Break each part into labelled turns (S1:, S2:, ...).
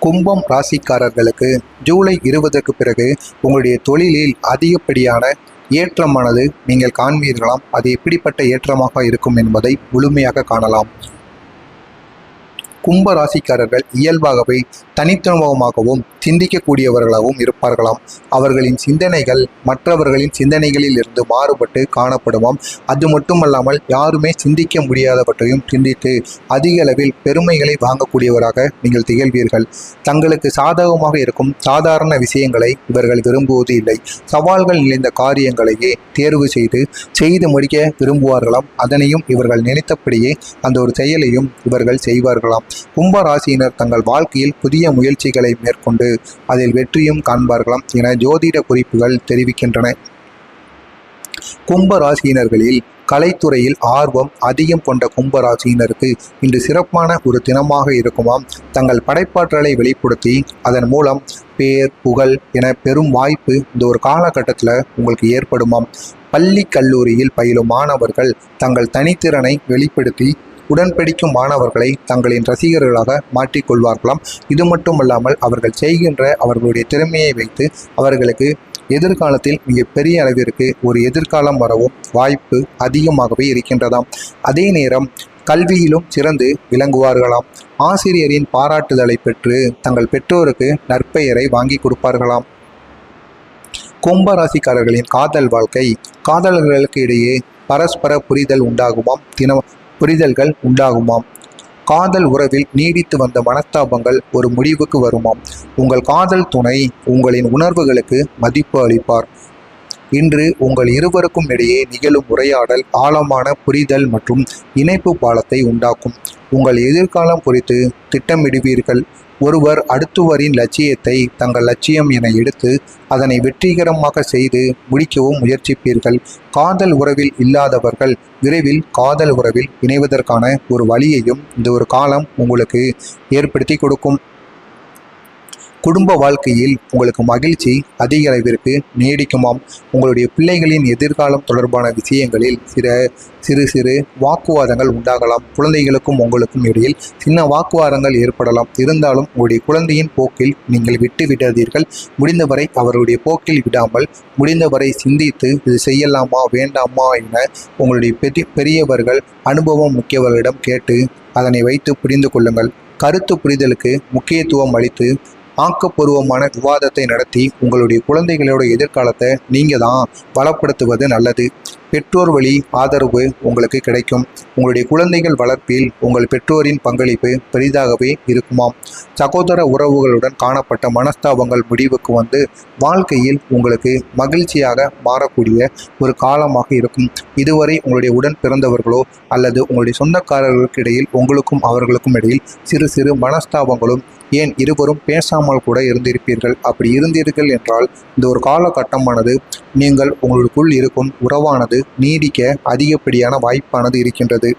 S1: கும்பம் ராசிக்காரர்களுக்கு ஜூலை இருபதுக்கு பிறகு உங்களுடைய தொழிலில் அதிகப்படியான ஏற்றமானது நீங்கள் காண்பீர்களாம். அது எப்படிப்பட்ட ஏற்றமாக இருக்கும் என்பதை முழுமையாக காணலாம். கும்ப ராசிக்காரர்கள் இயல்பாகவே தனித்துவமாகவும் சிந்திக்கக்கூடியவர்களாகவும் இருப்பார்களாம். அவர்களின் சிந்தனைகள் மற்றவர்களின் சிந்தனைகளில் இருந்து மாறுபட்டு காணப்படுமாம். அது மட்டுமல்லாமல் யாருமே சிந்திக்க முடியாதவற்றையும் சிந்தித்து அதிக அளவில் பெருமைகளை வாங்கக்கூடியவராக நீங்கள் திகழ்வீர்கள். தங்களுக்கு சாதகமாக இருக்கும் சாதாரண விஷயங்களை இவர்கள் விரும்புவது இல்லை. சவால்கள் நிறைந்த காரியங்களையே தேர்வு செய்து செய்து முடிக்க விரும்புவார்களாம். அதனையும் இவர்கள் நினைத்தபடியே அந்த ஒரு செயலையும் இவர்கள் செய்வார்களாம். கும்ப ராசியினர் தங்கள் வாழ்க்கையில் புதிய முயற்சிகளை மேற்கொண்டு அதில் வெற்றியும் காண்பார்களாம் என ஜோதிட குறிப்புகள் தெரிவிக்கின்றன. கும்ப ராசியினர்களில் கலைத்துறையில் ஆர்வம் அதிகம் கொண்ட கும்ப ராசியினருக்கு இன்று சிறப்பான ஒரு தினமாக இருக்குமாம். தங்கள் படைப்பாற்றலை வெளிப்படுத்தி அதன் மூலம் பேர் புகழ் என பெரும் வாய்ப்பு இந்த ஒரு காலகட்டத்தில் உங்களுக்கு ஏற்படுமாம். பள்ளி கல்லூரியில் பயிலும் மாணவர்கள் தங்கள் தனித்திறனை வெளிப்படுத்தி உடன்படிக்கும் மாணவர்களை தங்களின் ரசிகர்களாக மாற்றிக்கொள்வார்களாம். இது மட்டுமல்லாமல் அவர்கள் செய்கின்ற அவர்களுடைய திறமையை வைத்து அவர்களுக்கு எதிர்காலத்தில் மிகப்பெரிய அளவிற்கு ஒரு எதிர்காலம் வரவும் வாய்ப்பு அதிகமாகவே இருக்கின்றதாம். அதே நேரம் கல்வியிலும் சிறந்து விளங்குவார்களாம். ஆசிரியரின் பாராட்டுதலை பெற்று தங்கள் பெற்றோருக்கு நற்பெயரை வாங்கி கொடுப்பார்களாம். கும்பராசிக்காரர்களின் காதல் வாழ்க்கை காதலர்களுக்கு இடையே பரஸ்பர புரிதல் உண்டாகுமாம். தினம் புரிதல்கள் உண்டாகுமாம். காதல் உறவில் நீடித்து வந்த மனஸ்தாபங்கள் ஒரு முடிவுக்கு வருமாம். உங்கள் காதல் துணை உங்களின் உணர்வுகளுக்கு மதிப்பு அளிப்பார். இன்று உங்கள் இருவருக்கும் இடையே நிகழும் உரையாடல் ஆழமான புரிதல் மற்றும் இணைப்பு பாலத்தை உண்டாக்கும். உங்கள் எதிர்காலம் குறித்து திட்டமிடுவீர்கள். ஒருவர் அடுத்தவரின் லட்சியத்தை தங்கள் லட்சியம் என எடுத்து அதனை வெற்றிகரமாக செய்து முடிக்கவும் முயற்சிப்பீர்கள். காதல் உறவில் இல்லாதவர்கள் விரைவில் காதல் உறவில் இணைவதற்கான ஒரு வழியையும் இந்த ஒரு காலம் உங்களுக்கு ஏற்படுத்தி கொடுக்கும். குடும்ப வாழ்க்கையில் உங்களுக்கு மகிழ்ச்சி அதிக அளவிற்கு நீடிக்குமாம். உங்களுடைய பிள்ளைகளின் எதிர்காலம் தொடர்பான விஷயங்களில் சில சிறு சிறு வாக்குவாதங்கள் உண்டாகலாம். குழந்தைகளுக்கும் உங்களுக்கும் இடையில் சின்ன வாக்குவாதங்கள் ஏற்படலாம். இருந்தாலும் உங்களுடைய குழந்தையின் போக்கில் நீங்கள் விட்டு விடாதீர்கள். முடிந்தவரை அவருடைய போக்கில் விடாமல் முடிந்தவரை சிந்தித்து இது செய்யலாமா வேண்டாமா என உங்களுடைய பெரிய பெரியவர்கள் அனுபவம் முக்கியவர்களிடம் கேட்டு அதனை வைத்து புரிந்து கொள்ளுங்கள். கருத்து புரிதலுக்கு முக்கியத்துவம் அளித்து ஆக்கப்பூர்வமான விவாதத்தை நடத்தி உங்களுடைய குழந்தைகளோட எதிர்காலத்தை நீங்கள் தான் பலப்படுத்துவது நல்லது. பெற்றோர் வழி ஆதரவு உங்களுக்கு கிடைக்கும். உங்களுடைய குழந்தைகள் வளர்ப்பில் உங்கள் பெற்றோரின் பங்களிப்பு பெரிதாகவே இருக்குமாம். சகோதர உறவுகளுடன் காணப்பட்ட மனஸ்தாபங்கள் முடிவுக்கு வந்து வாழ்க்கையில் உங்களுக்கு மகிழ்ச்சியாக மாறக்கூடிய ஒரு காலமாக இருக்கும். இதுவரை உங்களுடைய உடன் பிறந்தவர்களோ அல்லது உங்களுடைய சொந்தக்காரர்களுக்கு இடையில் உங்களுக்கும் அவர்களுக்கும் இடையில் சிறு சிறு மனஸ்தாபங்களும் ஏன் இருவரும் பேசாமல் கூட இருந்திருப்பீர்கள்? அப்படி இருந்தீர்கள் என்றால் இந்த ஒரு காலகட்டமானது நீங்கள் உங்களுக்குள் இருக்கும் உறவானது நீடிக்க அதிகப்படியான வாய்ப்பானது இருக்கின்றது.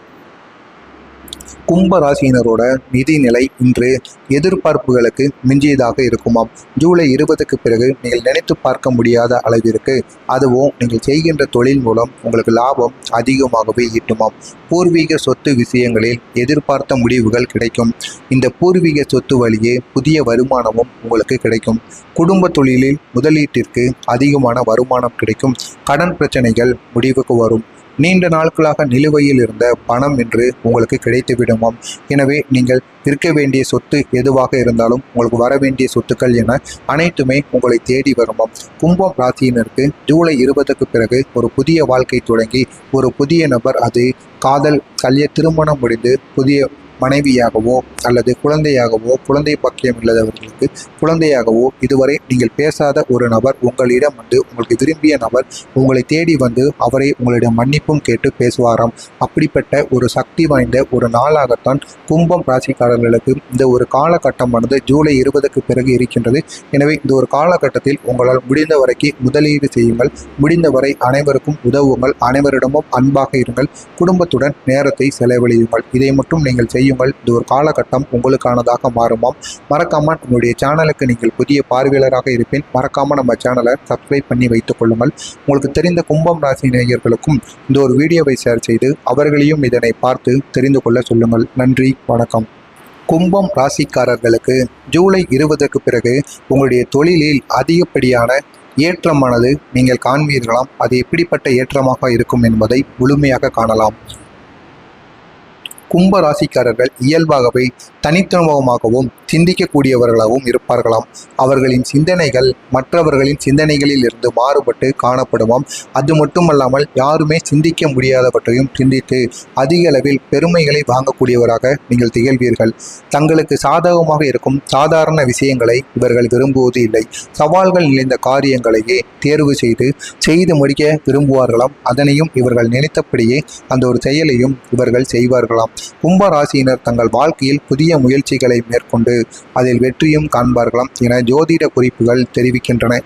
S1: கும்ப ராசியினரோட நிதி நிலை இன்று எதிர்பார்ப்புகளுக்கு மிஞ்சியதாக இருக்குமாம். ஜூலை இருபதுக்கு பிறகு நீங்கள் நினைத்து பார்க்க முடியாத அளவிற்கு அதுவும் நீங்கள் செய்கின்ற தொழில் மூலம் உங்களுக்கு லாபம் அதிகமாகவே ஈட்டுமாம். பூர்வீக சொத்து விஷயங்களில் எதிர்பார்த்த முடிவுகள் கிடைக்கும். இந்த பூர்வீக சொத்து வழியே புதிய வருமானமும் உங்களுக்கு கிடைக்கும். குடும்ப தொழிலில் முதலீட்டிற்கு அதிகமான வருமானம் கிடைக்கும். கடன் பிரச்சனைகள் முடிவுக்கு வரும். நீண்ட நாட்களாக நிலுவையில் இருந்த பணம் என்று உங்களுக்கு கிடைத்து விடுமாம் எனவே நீங்கள் விற்க வேண்டிய சொத்து எதுவாக இருந்தாலும் உங்களுக்கு வர வேண்டிய சொத்துக்கள் என அனைத்துமே உங்களை தேடி வருமாம் கும்பம் ராசியினருக்கு ஜூலை இருபதுக்கு பிறகு ஒரு புதிய வாழ்க்கை தொடங்கி ஒரு புதிய நபர் அது காதல் கல்ய திருமணம் முடிந்து புதிய மனைவியாகவோ அல்லது குழந்தையாகவோ குழந்தை பக்கியம் இல்லாதவர்களுக்கு குழந்தையாகவோ இதுவரை நீங்கள் பேசாத ஒரு நபர் உங்களிடம் வந்து உங்களுக்கு விரும்பிய நபர் உங்களை தேடி வந்து அவரை உங்களிடம் மன்னிப்பும் கேட்டு பேசுவாராம். அப்படிப்பட்ட ஒரு சக்தி வாய்ந்த ஒரு நாளாகத்தான் கும்பம் ராசிக்காரர்களுக்கு இந்த ஒரு காலகட்டமானது ஜூலை இருபதுக்கு பிறகு இருக்கின்றது. எனவே இந்த ஒரு காலகட்டத்தில் உங்களால் முடிந்த வரைக்கு முதலீடு செய்யுங்கள். முடிந்தவரை அனைவருக்கும் உதவுங்கள். அனைவரிடமும் அன்பாக இருங்கள். குடும்பத்துடன் நேரத்தை செலவழியுங்கள். இதை மட்டும் நீங்கள் செய்யுங்கள் இந்த ஒரு காலகட்டம் உங்களுக்கானதாக மாறுமாம். மறக்காம உங்களுடைய சேனலுக்கு நீங்கள் புதிய பார்வையாளராக இருப்பேன் மறக்காம நம்ம சேனலை சப்ஸ்கிரைப் பண்ணி வைத்துக் கொள்ளுங்கள். உங்களுக்கு தெரிந்த கும்பம் ராசி நேயர்களுக்கும் இந்த ஒரு வீடியோவை ஷேர் செய்து அவர்களையும் இதனை பார்த்து தெரிந்து கொள்ள சொல்லுங்கள். நன்றி வணக்கம். கும்பம் ராசிக்காரர்களுக்கு ஜூலை இருபதுக்கு பிறகு உங்களுடைய தொழிலில் அதிகப்படியான ஏற்றமானது நீங்கள் காண்பீர்களாம். அது எப்படிப்பட்ட ஏற்றமாக இருக்கும் என்பதை முழுமையாக காணலாம். கும்ப ராசிக்காரர்கள் இயல்பாகவே தனித்துவமாகவும் சிந்திக்கக்கூடியவர்களாகவும் இருப்பார்களாம். அவர்களின் சிந்தனைகள் மற்றவர்களின் சிந்தனைகளில் இருந்து மாறுபட்டு காணப்படுமாம். அது மட்டுமல்லாமல் யாருமே சிந்திக்க முடியாதவற்றையும் சிந்தித்து அதிக அளவில் பெருமைகளை வாங்கக்கூடியவராக நீங்கள் திகழ்வீர்கள். தங்களுக்கு சாதகமாக இருக்கும் சாதாரண விஷயங்களை இவர்கள் விரும்புவது இல்லை. சவால்கள் நிறைந்த காரியங்களையே தேர்வு செய்து செய்து முடிக்க விரும்புவார்களாம். அதனையும் இவர்கள் நினைத்தபடியே அந்த ஒரு செயலையும் இவர்கள் செய்வார்களாம். கும்ப ராசியினர் தங்கள் வாழ்க்கையில் புதிய முயற்சிகளை மேற்கொண்டு அதில் வெற்றியும் காண்பார்களாம் என ஜோதிட குறிப்புகள் தெரிவிக்கின்றன.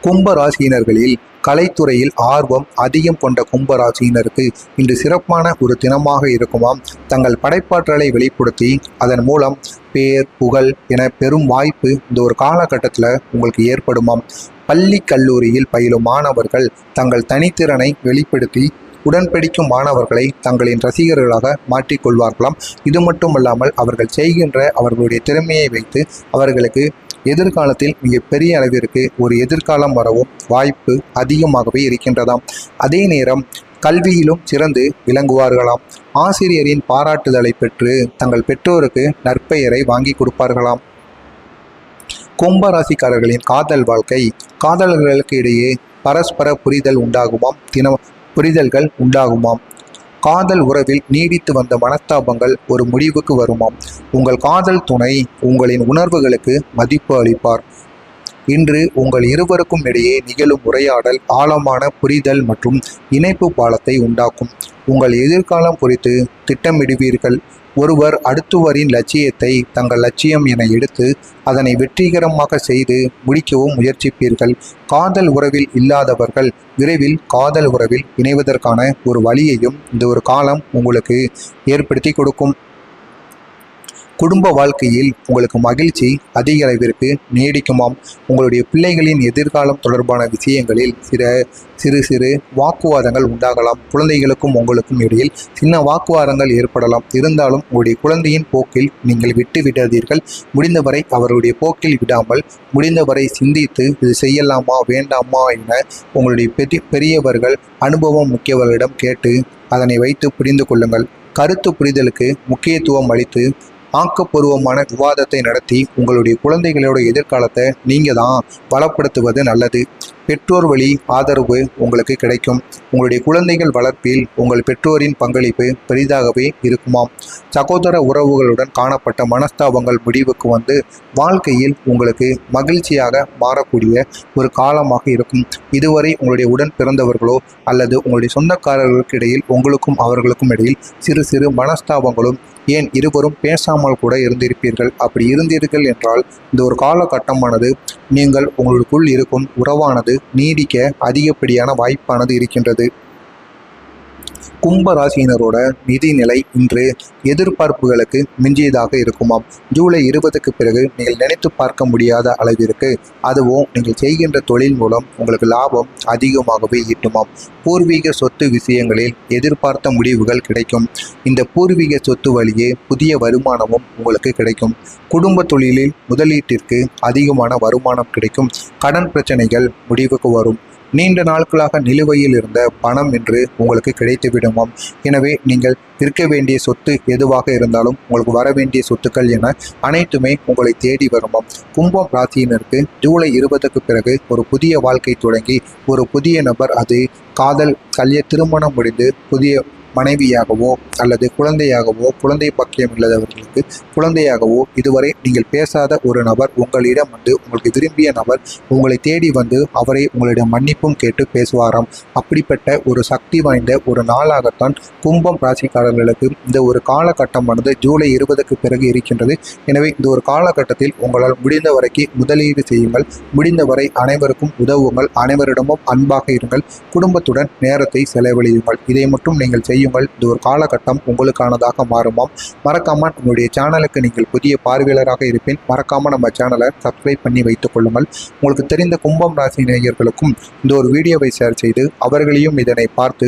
S1: கும்ப ராசியினர்களில் கலைத்துறையில் ஆர்வம் அதிகம் கொண்ட கும்ப ராசியினருக்கு இன்று சிறப்பான ஒரு தினமாக இருக்குமாம். தங்கள் படைப்பாற்றலை வெளிப்படுத்தி அதன் மூலம் பேர் புகழ் என பெரும் வாய்ப்பு இந்த ஒரு காலகட்டத்தில் உங்களுக்கு ஏற்படுமாம். பள்ளி கல்லூரியில் பயிலும் மாணவர்கள் தங்கள் தனித்திறனை வெளிப்படுத்தி உடன்படிக்கும் மாணவர்களை தங்களின் ரசிகர்களாக மாற்றிக்கொள்வார்களாம். இது மட்டுமல்லாமல் அவர்கள் செய்கின்ற அவர்களுடைய திறமையை வைத்து அவர்களுக்கு எதிர்காலத்தில் மிக பெரிய அளவிற்கு ஒரு எதிர்காலம் வரவும் வாய்ப்பு அதிகமாகவே இருக்கின்றதாம். அதே நேரம் கல்வியிலும் சிறந்து விளங்குவார்களாம். ஆசிரியரின் பாராட்டுதலை பெற்று தங்கள் பெற்றோருக்கு நற்பெயரை வாங்கி கொடுப்பார்களாம். கும்பராசிக்காரர்களின் காதல் வாழ்க்கை காதலர்களுக்கு இடையே பரஸ்பர புரிதல் உண்டாகுமாம். தினம் புரிதல்கள் உண்டாகுமாம். காதல் உறவில் நீடித்து வந்த மனஸ்தாபங்கள் ஒரு முடிவுக்கு வருமாம். உங்கள் காதல் துணை உங்களின் உணர்வுகளுக்கு மதிப்பு அளிப்பார். இன்று உங்கள் இருவருக்கும் இடையே நிகழும் உரையாடல் ஆழமான புரிதல் மற்றும் இணைப்பு பாலத்தை உண்டாக்கும். உங்கள் எதிர்காலம் குறித்து திட்டமிடுவீர்கள். ஒருவர் அடுத்தவரின் லட்சியத்தை தங்கள் லட்சியம் என எடுத்து அதனை வெற்றிகரமாக செய்து முடிக்கவும் முயற்சிப்பீர்கள். காதல் உறவில் இல்லாதவர்கள் விரைவில் காதல் உறவில் இணைவதற்கான ஒரு வழியையும் இந்த ஒரு காலம் உங்களுக்கு ஏற்படுத்தி கொடுக்கும். குடும்ப வாழ்க்கையில் உங்களுக்கு மகிழ்ச்சி அதிக அளவிற்கு நீடிக்குமாம். உங்களுடைய பிள்ளைகளின் எதிர்காலம் தொடர்பான விஷயங்களில் சில சிறு சிறு வாக்குவாதங்கள் உண்டாகலாம். குழந்தைகளுக்கும் உங்களுக்கும் இடையில் சின்ன வாக்குவாதங்கள் ஏற்படலாம். இருந்தாலும் உங்களுடைய குழந்தையின் போக்கில் நீங்கள் விட்டு விடாதீர்கள். முடிந்தவரை அவருடைய போக்கில் விடாமல் முடிந்தவரை சிந்தித்து இது செய்யலாமா வேண்டாமா என உங்களுடைய பெரிய பெரியவர்கள் அனுபவம் முக்கியவர்களிடம் கேட்டு அதனை வைத்து புரிந்து கொள்ளுங்கள். கருத்து புரிதலுக்கு முக்கியத்துவம் அளித்து ஆக்கப்பூர்வமான விவாதத்தை நடத்தி உங்களுடைய குழந்தைகளோட எதிர்காலத்தை நீங்கள் தான் பலப்படுத்துவது நல்லது. பெற்றோர் வழி ஆதரவு உங்களுக்கு கிடைக்கும். உங்களுடைய குழந்தைகள் வளர்ப்பில் உங்கள் பெற்றோரின் பங்களிப்பு பெரிதாகவே இருக்குமாம். சகோதர உறவுகளுடன் காணப்பட்ட மனஸ்தாபங்கள் முடிவுக்கு வந்து வாழ்க்கையில் உங்களுக்கு மகிழ்ச்சியாக மாறக்கூடிய ஒரு காலமாக இருக்கும். இதுவரை உங்களுடைய உடன் பிறந்தவர்களோ அல்லது உங்களுடைய சொந்தக்காரர்களுக்கு இடையில் உங்களுக்கும் அவர்களுக்கும் இடையில் சிறு சிறு மனஸ்தாபங்களும் ஏன் இருவரும் பேசாமல் கூட இருந்திருப்பீர்கள்? அப்படி இருந்தீர்கள் என்றால் இந்த ஒரு காலகட்டமானது நீங்கள் உங்களுக்குள் இருக்கும் உறவானது நீடிக்க அதிகப்படியான வாய்ப்பானது இருக்கின்றது. கும்ப ராசியினரோட நிதிநிலை இன்று எதிர்பார்ப்புகளுக்கு மிஞ்சியதாக இருக்குமாம். ஜூலை இருபதுக்கு பிறகு நீங்கள் நினைத்து பார்க்க முடியாத அளவிற்கு அதுவும் நீங்கள் செய்கின்ற தொழில் மூலம் உங்களுக்கு லாபம் அதிகமாகவே ஈட்டுமாம். பூர்வீக சொத்து விஷயங்களில் எதிர்பார்த்த முடிவுகள் கிடைக்கும். இந்த பூர்வீக சொத்து வழியே புதிய வருமானமும் உங்களுக்கு கிடைக்கும். குடும்ப தொழிலில் முதலீட்டிற்கு அதிகமான வருமானம் கிடைக்கும். கடன் பிரச்சனைகள் முடிவுக்கு வரும். நீண்ட நாட்களாக நிலுவையில் இருந்த பணம் என்று உங்களுக்கு கிடைத்து விடுமாம் எனவே நீங்கள் இருக்க வேண்டிய சொத்து எதுவாக இருந்தாலும் உங்களுக்கு வர வேண்டிய சொத்துக்கள் என அனைத்துமே உங்களை தேடி வருமாம் கும்பம் ராசியினருக்கு ஜூலை இருபதுக்கு பிறகு ஒரு புதிய வாழ்க்கை தொடங்கி ஒரு புதிய நபர் அது காதல் கல்ய திருமணம் முடிந்து புதிய மனைவியாகவோ அல்லது குழந்தையாகவோ குழந்தை பக்கியம் இல்லாதவர்களுக்கு குழந்தையாகவோ இதுவரை நீங்கள் பேசாத ஒரு நபர் உங்களிடம் வந்து உங்களுக்கு விரும்பிய நபர் உங்களை தேடி வந்து அவரை உங்களிடம் மன்னிப்பும் கேட்டு பேசுவாராம். அப்படிப்பட்ட ஒரு சக்தி வாய்ந்த ஒரு நாளாகத்தான் கும்பம் ராசிக்காரர்களுக்கு இந்த ஒரு காலகட்டமானது ஜூலை இருபதுக்கு பிறகு இருக்கின்றது. எனவே இந்த ஒரு காலகட்டத்தில் உங்களால் முடிந்த வரைக்கும் முதலீடு செய்யுங்கள். முடிந்தவரை அனைவருக்கும் உதவுங்கள். அனைவரிடமும் அன்பாக இருங்கள். குடும்பத்துடன் நேரத்தை செலவழியுங்கள். இதை மட்டும் நீங்கள் செய்யுங்கள். இந்த ஒரு காலகட்டம் உங்களுக்கானதாக மாறுமாம். மறக்காமல் நம்முடைய சேனலுக்கு நீங்கள் புதிய பார்வையாளராக இருப்பேன் மறக்காமல் நம்ம சேனலை சப்ஸ்கிரைப் பண்ணி வைத்துக் கொள்ளுங்கள். உங்களுக்கு தெரிந்த கும்பம் ராசி நேயர்களுக்கும் இந்த ஒரு வீடியோவை ஷேர் செய்து அவர்களையும் இதனை பார்த்து